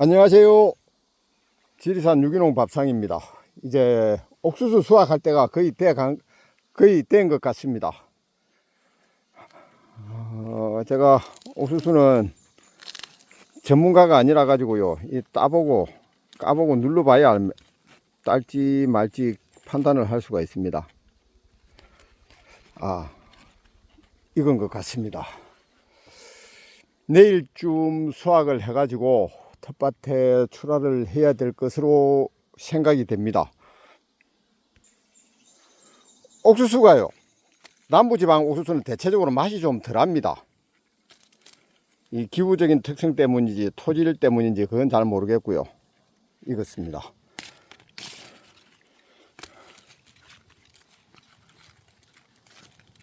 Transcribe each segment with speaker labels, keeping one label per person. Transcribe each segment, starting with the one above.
Speaker 1: 안녕하세요. 지리산 유기농 밥상입니다. 이제 옥수수 수확할 때가 거의 돼간, 거의 된 것 같습니다. 어, 제가 옥수수는 전문가가 아니라 가지고요. 이 따보고, 까보고 눌러봐야 알- 딸지 말지 판단을 할 수가 있습니다. 아, 익은 것 같습니다. 내일쯤 수확을 해가지고 텃밭에 출하를 해야 될 것으로 생각이 됩니다. 옥수수가요. 남부지방 옥수수는 대체적으로 맛이 좀 덜합니다. 이 기후적인 특성 때문인지 토질 때문인지 그건 잘 모르겠고요. 익었습니다.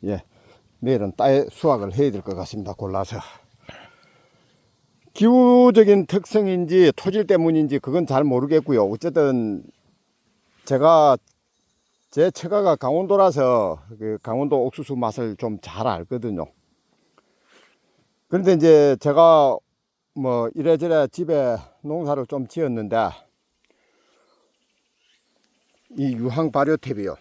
Speaker 1: 예, 내일은 따에 수확을 해야 될 것 같습니다. 골라서. 기후적인 특성인지 토질 때문인지 그건 잘 모르겠고요. 어쨌든 제가 제 처가가 강원도라서 그 강원도 옥수수 맛을 좀 잘 알거든요. 그런데 이제 제가 뭐 이래저래 집에 농사를 좀 지었는데 이 유황 발효탭이요.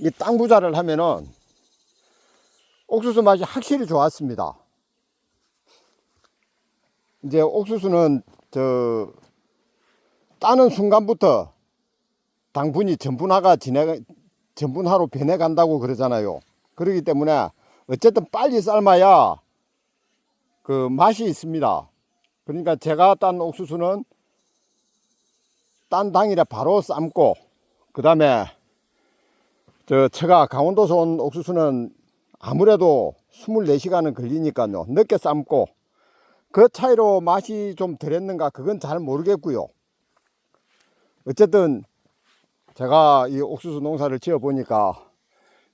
Speaker 1: 이 땅 부자를 하면은 옥수수 맛이 확실히 좋았습니다. 이제 옥수수는 저 따는 순간부터 당분이 전분화가 진해 전분화로 변해간다고 그러잖아요. 그렇기 때문에 어쨌든 빨리 삶아야 그 맛이 있습니다. 그러니까 제가 딴 옥수수는 딴 당일에 바로 삶고 그 다음에 저 제가 강원도에서 온 옥수수는 아무래도 24시간은 걸리니까요. 늦게 삶고 그 차이로 맛이 좀 덜했는가 그건 잘 모르겠고요. 어쨌든 제가 이 옥수수 농사를 지어 보니까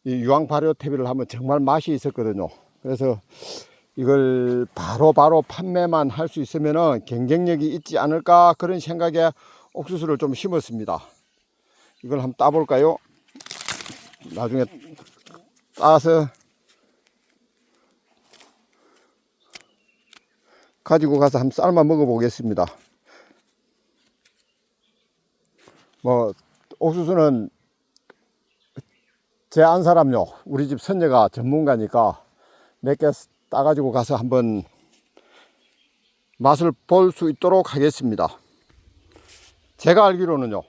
Speaker 1: 이 유황 발효 퇴비를 하면 정말 맛이 있었거든요. 그래서 이걸 바로바로 바로 판매만 할 수 있으면은 경쟁력이 있지 않을까 그런 생각에 옥수수를 좀 심었습니다. 이걸 한번 따볼까요? 나중에 따서 가지고 가서 한번 삶아 먹어보겠습니다. 뭐 옥수수는 제 안 사람요. 우리 집 선녀가 전문가니까 몇 개 따가지고 가서 한번 맛을 볼 수 있도록 하겠습니다. 제가 알기로는요.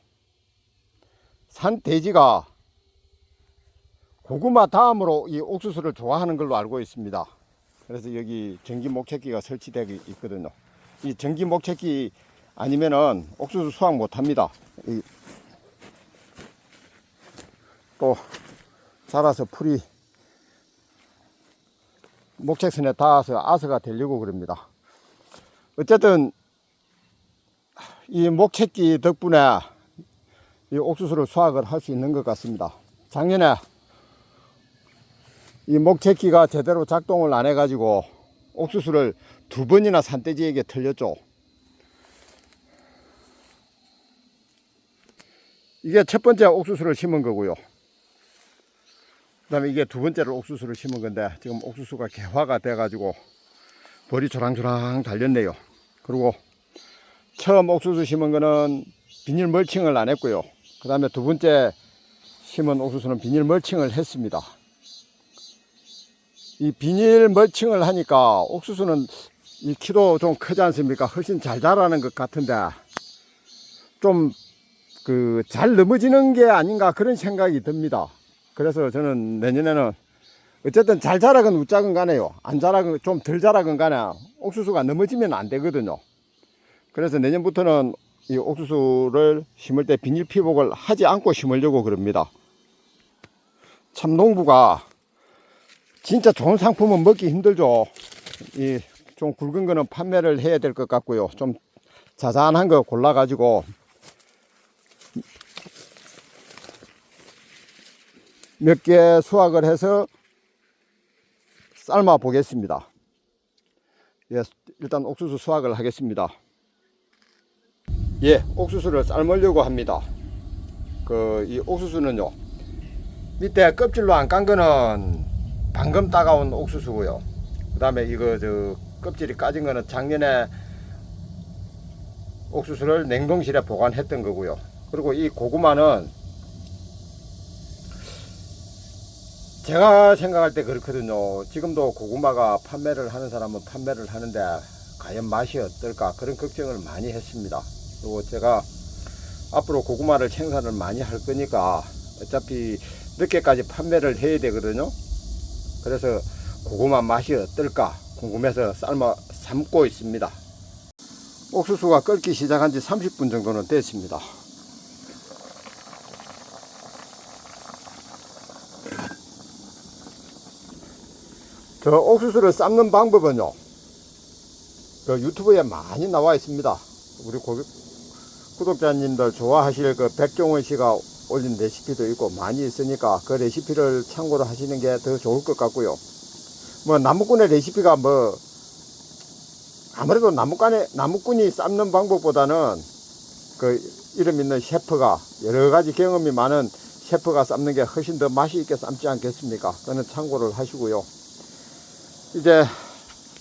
Speaker 1: 산 돼지가 고구마 다음으로 이 옥수수를 좋아하는 걸로 알고 있습니다. 그래서 여기 전기 목책기가 설치되어 있거든요. 이 전기 목책기 아니면은 옥수수 수확 못 합니다. 이또 자라서 풀이 목책선에 닿아서 아서가 되려고 그럽니다. 어쨌든 이 목책기 덕분에 이 옥수수를 수확을 할 수 있는 것 같습니다. 작년에 이 목재키가 제대로 작동을 안 해가지고 옥수수를 두 번이나 산돼지에게 틀렸죠. 이게 첫 번째 옥수수를 심은 거고요. 그 다음에 이게 두 번째로 옥수수를 심은 건데 지금 옥수수가 개화가 돼가지고 벌이 조랑조랑 달렸네요. 그리고 처음 옥수수 심은 거는 비닐 멀칭을 안 했고요. 그 다음에 두 번째 심은 옥수수는 비닐 멀칭을 했습니다. 이 비닐 멀칭을 하니까 옥수수는 이 키도 좀 크지 않습니까? 훨씬 잘 자라는 것 같은데 좀 그 잘 넘어지는 게 아닌가 그런 생각이 듭니다. 그래서 저는 내년에는 어쨌든 잘 자라건 웃자건 간에요. 안 자라건 좀 덜 자라건 간에 옥수수가 넘어지면 안 되거든요. 그래서 내년부터는 이 옥수수를 심을 때 비닐 피복을 하지 않고 심으려고 그럽니다. 참 농부가 진짜 좋은 상품은 먹기 힘들죠. 이 좀 굵은 거는 판매를 해야 될 것 같고요. 좀 자잘한 거 골라 가지고 몇 개 수확을 해서 삶아 보겠습니다. 예, 일단 옥수수 수확을 하겠습니다. 예, 옥수수를 삶으려고 합니다. 그 이 옥수수는요. 밑에 껍질로 안 깐 거는 방금 따가온 옥수수고요. 그 다음에 이거 저 껍질이 까진 거는 작년에 옥수수를 냉동실에 보관했던 거고요. 그리고 이 고구마는 제가 생각할 때 그렇거든요. 지금도 고구마가 판매를 하는 사람은 판매를 하는데 과연 맛이 어떨까 그런 걱정을 많이 했습니다. 그리고 제가 앞으로 고구마를 생산을 많이 할 거니까 어차피 늦게까지 판매를 해야 되거든요. 그래서 고구마 맛이 어떨까 궁금해서 삶아 삶고 있습니다. 옥수수가 끓기 시작한 지 30분 정도는 됐습니다. 저 옥수수를 삶는 방법은요. 그 유튜브에 많이 나와 있습니다. 우리 고, 구독자님들 좋아하실 그 백종원 씨가 올린 레시피도 있고 많이 있으니까 그 레시피를 참고로 하시는 게 더 좋을 것 같고요. 뭐 나무꾼의 레시피가 뭐 아무래도 나무꾼의 나무꾼이 삶는 방법보다는 그 이름 있는 셰프가 여러 가지 경험이 많은 셰프가 삶는 게 훨씬 더 맛이 있게 삶지 않겠습니까? 그는 참고를 하시고요. 이제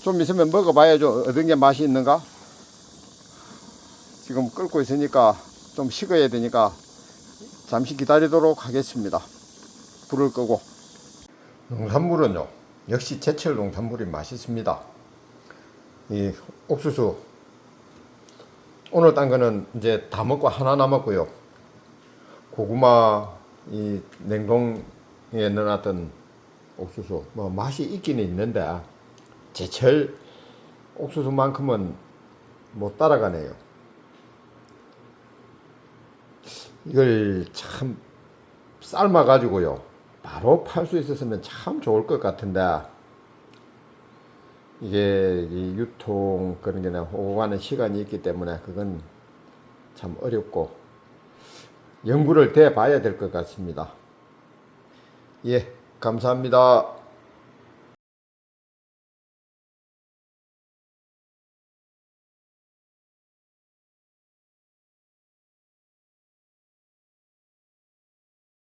Speaker 1: 좀 있으면 먹어봐야죠. 어떤 게 맛이 있는가? 지금 끓고 있으니까 좀 식어야 되니까 잠시 기다리도록 하겠습니다. 불을 끄고. 농산물은요, 역시 제철 농산물이 맛있습니다. 이 옥수수, 오늘 딴 거는 이제 다 먹고 하나 남았고요. 고구마, 이 냉동에 넣어놨던 옥수수, 뭐 맛이 있기는 있는데, 제철 옥수수만큼은 못 따라가네요. 이걸 참 삶아 가지고요 바로 팔 수 있었으면 참 좋을 것 같은데 이게 이 유통 그런 게 오고 가는 시간이 있기 때문에 그건 참 어렵고 연구를 돼 봐야 될 것 같습니다. 예, 감사합니다.